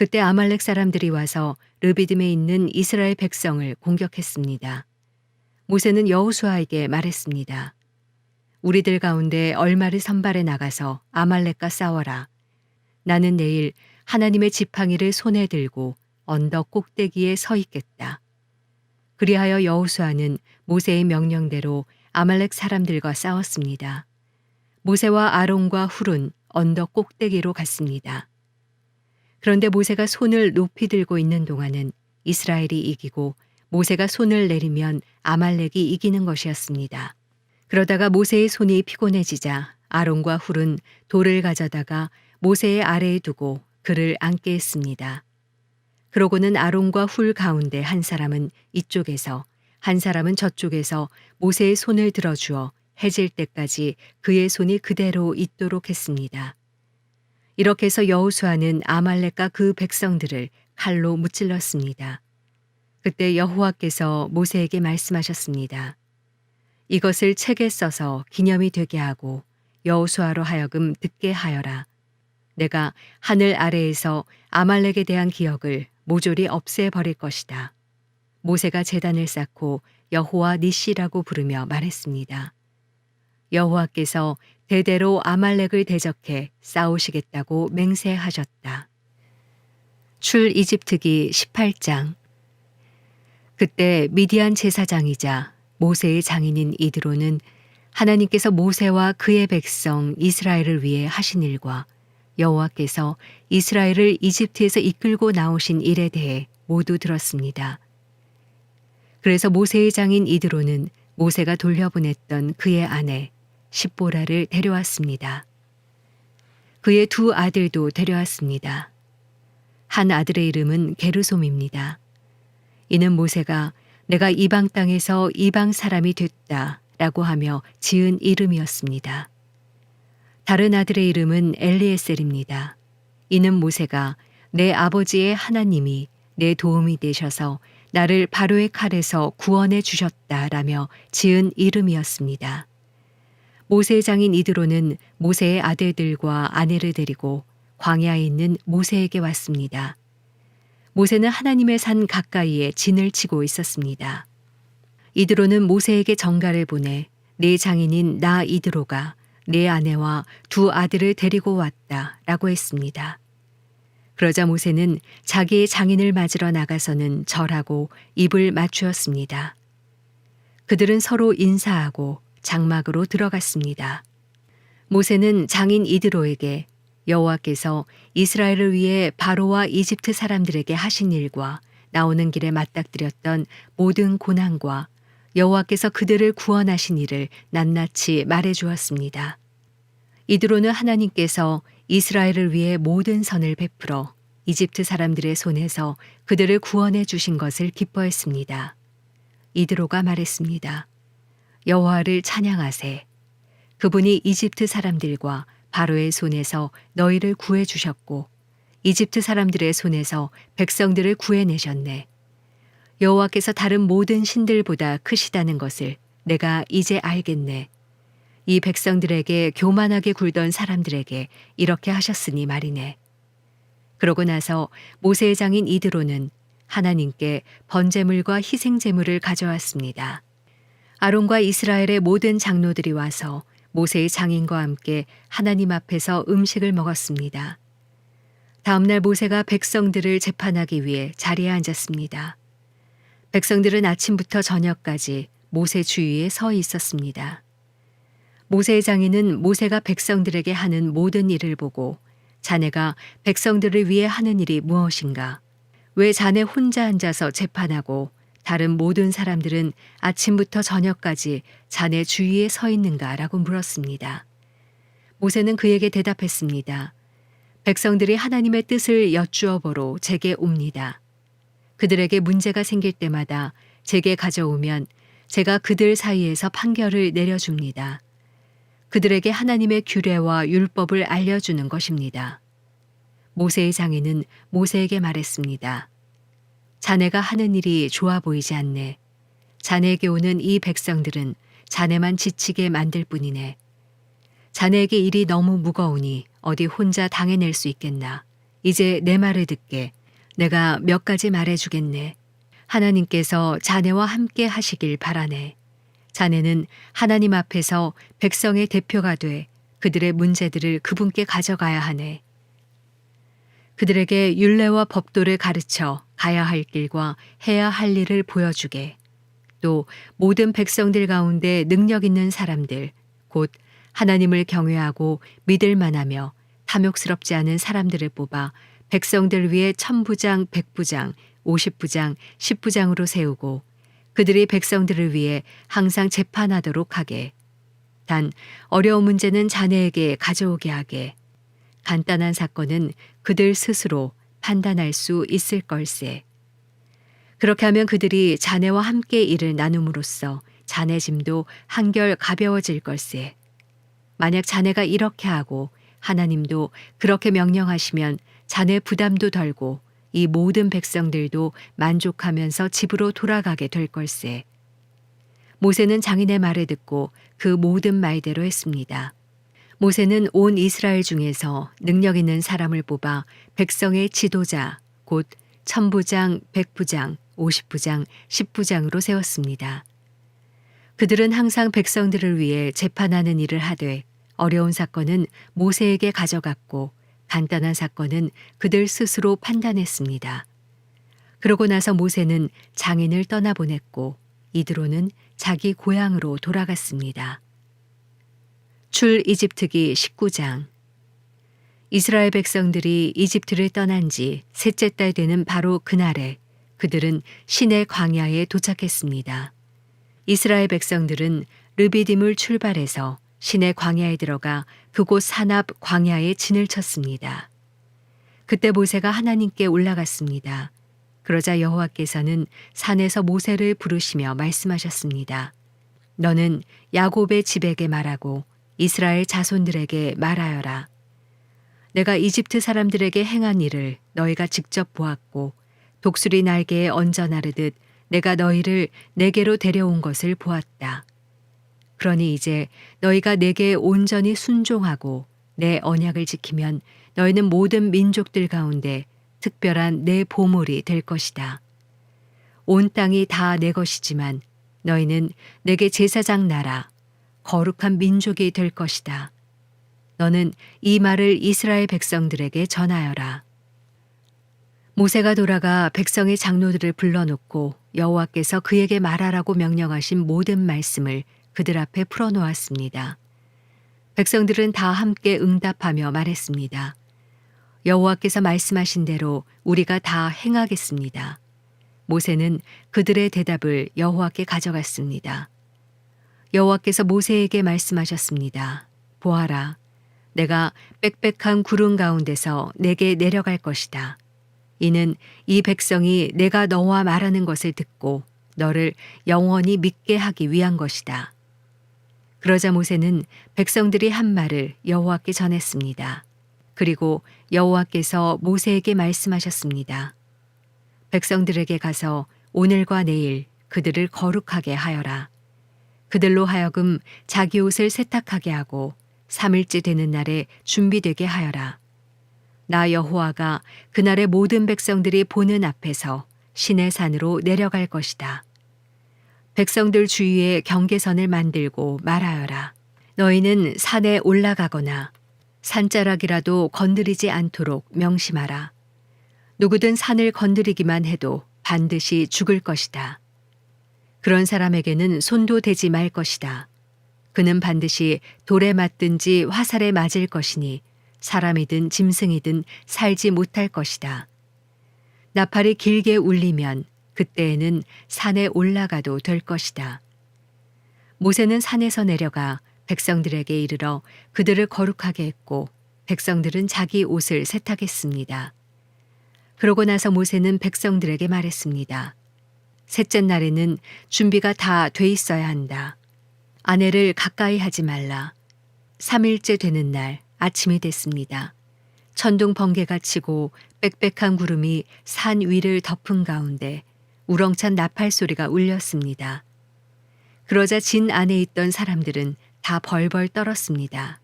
그때 아말렉 사람들이 와서 르비딤에 있는 이스라엘 백성을 공격했습니다. 모세는 여호수아에게 말했습니다. 우리들 가운데 얼마를 선발해 나가서 아말렉과 싸워라. 나는 내일 하나님의 지팡이를 손에 들고 언덕 꼭대기에 서 있겠다. 그리하여 여호수아는 모세의 명령대로 아말렉 사람들과 싸웠습니다. 모세와 아론과 훌은 언덕 꼭대기로 갔습니다. 그런데 모세가 손을 높이 들고 있는 동안은 이스라엘이 이기고 모세가 손을 내리면 아말렉이 이기는 것이었습니다. 그러다가 모세의 손이 피곤해지자 아론과 훌은 돌을 가져다가 모세의 아래에 두고 그를 앉게 했습니다. 그러고는 아론과 훌 가운데 한 사람은 이쪽에서 한 사람은 저쪽에서 모세의 손을 들어주어 해질 때까지 그의 손이 그대로 있도록 했습니다. 이렇게 해서 여호수아는 아말렉과 그 백성들을 칼로 무찔렀습니다. 그때 여호와께서 모세에게 말씀하셨습니다. 이것을 책에 써서 기념이 되게 하고 여호수아로 하여금 듣게 하여라. 내가 하늘 아래에서 아말렉에 대한 기억을 모조리 없애버릴 것이다. 모세가 재단을 쌓고 여호와 니시라고 부르며 말했습니다. 여호와께서 대대로 아말렉을 대적해 싸우시겠다고 맹세하셨다. 출 이집트기 18장 그때 미디안 제사장이자 모세의 장인인 이드로는 하나님께서 모세와 그의 백성 이스라엘을 위해 하신 일과 여호와께서 이스라엘을 이집트에서 이끌고 나오신 일에 대해 모두 들었습니다. 그래서 모세의 장인 이드로는 모세가 돌려보냈던 그의 아내 십보라를 데려왔습니다. 그의 두 아들도 데려왔습니다. 한 아들의 이름은 게르솜입니다. 이는 모세가 내가 이방 땅에서 이방 사람이 됐다 라고 하며 지은 이름이었습니다. 다른 아들의 이름은 엘리에셀입니다. 이는 모세가 내 아버지의 하나님이 내 도움이 되셔서 나를 바로의 칼에서 구원해 주셨다라며 지은 이름이었습니다. 모세의 장인 이드로는 모세의 아들들과 아내를 데리고 광야에 있는 모세에게 왔습니다. 모세는 하나님의 산 가까이에 진을 치고 있었습니다. 이드로는 모세에게 정가를 보내 내 장인인 나 이드로가 내 아내와 두 아들을 데리고 왔다 라고 했습니다. 그러자 모세는 자기의 장인을 맞으러 나가서는 절하고 입을 맞추었습니다. 그들은 서로 인사하고 장막으로 들어갔습니다. 모세는 장인 이드로에게 여호와께서 이스라엘을 위해 바로와 이집트 사람들에게 하신 일과 나오는 길에 맞닥뜨렸던 모든 고난과 여호와께서 그들을 구원하신 일을 낱낱이 말해 주었습니다. 이드로는 하나님께서 이스라엘을 위해 모든 선을 베풀어 이집트 사람들의 손에서 그들을 구원해 주신 것을 기뻐했습니다. 이드로가 말했습니다. 여호와를 찬양하세. 그분이 이집트 사람들과 바로의 손에서 너희를 구해 주셨고 이집트 사람들의 손에서 백성들을 구해내셨네. 여호와께서 다른 모든 신들보다 크시다는 것을 내가 이제 알겠네. 이 백성들에게 교만하게 굴던 사람들에게 이렇게 하셨으니 말이네. 그러고 나서 모세의 장인 이드로는 하나님께 번제물과 희생제물을 가져왔습니다. 아론과 이스라엘의 모든 장로들이 와서 모세의 장인과 함께 하나님 앞에서 음식을 먹었습니다. 다음 날 모세가 백성들을 재판하기 위해 자리에 앉았습니다. 백성들은 아침부터 저녁까지 모세 주위에 서 있었습니다. 모세의 장인은 모세가 백성들에게 하는 모든 일을 보고 자네가 백성들을 위해 하는 일이 무엇인가? 왜 자네 혼자 앉아서 재판하고 다른 모든 사람들은 아침부터 저녁까지 자네 주위에 서 있는가 라고 물었습니다. 모세는 그에게 대답했습니다. 백성들이 하나님의 뜻을 여쭈어 보러 제게 옵니다. 그들에게 문제가 생길 때마다 제게 가져오면 제가 그들 사이에서 판결을 내려줍니다. 그들에게 하나님의 규례와 율법을 알려주는 것입니다. 모세의 장인은 모세에게 말했습니다. 자네가 하는 일이 좋아 보이지 않네. 자네에게 오는 이 백성들은 자네만 지치게 만들 뿐이네. 자네에게 일이 너무 무거우니 어디 혼자 당해낼 수 있겠나. 이제 내 말을 듣게. 내가 몇 가지 말해주겠네. 하나님께서 자네와 함께 하시길 바라네. 자네는 하나님 앞에서 백성의 대표가 돼 그들의 문제들을 그분께 가져가야 하네. 그들에게 율례와 법도를 가르쳐 가야 할 길과 해야 할 일을 보여주게. 또 모든 백성들 가운데 능력 있는 사람들, 곧 하나님을 경외하고 믿을 만하며 탐욕스럽지 않은 사람들을 뽑아 백성들 위에 천부장, 백부장, 오십부장, 십부장으로 세우고 그들이 백성들을 위해 항상 재판하도록 하게. 단 어려운 문제는 자네에게 가져오게 하게. 간단한 사건은 그들 스스로 판단할 수 있을 걸세. 그렇게 하면 그들이 자네와 함께 일을 나눔으로써 자네 짐도 한결 가벼워질 걸세. 만약 자네가 이렇게 하고 하나님도 그렇게 명령하시면 자네 부담도 덜고 이 모든 백성들도 만족하면서 집으로 돌아가게 될 걸세. 모세는 장인의 말을 듣고 그 모든 말대로 했습니다. 모세는 온 이스라엘 중에서 능력 있는 사람을 뽑아 백성의 지도자, 곧 천부장, 백부장, 오십부장, 십부장으로 세웠습니다. 그들은 항상 백성들을 위해 재판하는 일을 하되 어려운 사건은 모세에게 가져갔고 간단한 사건은 그들 스스로 판단했습니다. 그러고 나서 모세는 장인을 떠나보냈고 이드로는 자기 고향으로 돌아갔습니다. 출 이집트기 19장 이스라엘 백성들이 이집트를 떠난 지 셋째 달 되는 바로 그날에 그들은 신의 광야에 도착했습니다. 이스라엘 백성들은 르비딤을 출발해서 신의 광야에 들어가 그곳 산압 광야에 진을 쳤습니다. 그때 모세가 하나님께 올라갔습니다. 그러자 여호와께서는 산에서 모세를 부르시며 말씀하셨습니다. 너는 야곱의 집에게 말하고 이스라엘 자손들에게 말하여라. 내가 이집트 사람들에게 행한 일을 너희가 직접 보았고 독수리 날개에 얹어 나르듯 내가 너희를 내게로 데려온 것을 보았다. 그러니 이제 너희가 내게 온전히 순종하고 내 언약을 지키면 너희는 모든 민족들 가운데 특별한 내 보물이 될 것이다. 온 땅이 다 내 것이지만 너희는 내게 제사장 나라, 거룩한 민족이 될 것이다. 너는 이 말을 이스라엘 백성들에게 전하여라. 모세가 돌아가 백성의 장로들을 불러놓고 여호와께서 그에게 말하라고 명령하신 모든 말씀을 그들 앞에 풀어놓았습니다. 백성들은 다 함께 응답하며 말했습니다. 여호와께서 말씀하신 대로 우리가 다 행하겠습니다. 모세는 그들의 대답을 여호와께 가져갔습니다. 여호와께서 모세에게 말씀하셨습니다. 보아라, 내가 빽빽한 구름 가운데서 내게 내려갈 것이다. 이는 이 백성이 내가 너와 말하는 것을 듣고 너를 영원히 믿게 하기 위한 것이다. 그러자 모세는 백성들이 한 말을 여호와께 전했습니다. 그리고 여호와께서 모세에게 말씀하셨습니다. 백성들에게 가서 오늘과 내일 그들을 거룩하게 하여라. 그들로 하여금 자기 옷을 세탁하게 하고 3일째 되는 날에 준비되게 하여라. 나 여호와가 그날의 모든 백성들이 보는 앞에서 신의 산으로 내려갈 것이다. 백성들 주위에 경계선을 만들고 말하여라. 너희는 산에 올라가거나 산자락이라도 건드리지 않도록 명심하라. 누구든 산을 건드리기만 해도 반드시 죽을 것이다. 그런 사람에게는 손도 대지 말 것이다. 그는 반드시 돌에 맞든지 화살에 맞을 것이니 사람이든 짐승이든 살지 못할 것이다. 나팔이 길게 울리면 그때에는 산에 올라가도 될 것이다. 모세는 산에서 내려가 백성들에게 이르러 그들을 거룩하게 했고 백성들은 자기 옷을 세탁했습니다. 그러고 나서 모세는 백성들에게 말했습니다. 셋째 날에는 준비가 다 돼 있어야 한다. 아내를 가까이 하지 말라. 3일째 되는 날 아침이 됐습니다. 천둥 번개가 치고 빽빽한 구름이 산 위를 덮은 가운데 우렁찬 나팔 소리가 울렸습니다. 그러자 진 안에 있던 사람들은 다 벌벌 떨었습니다.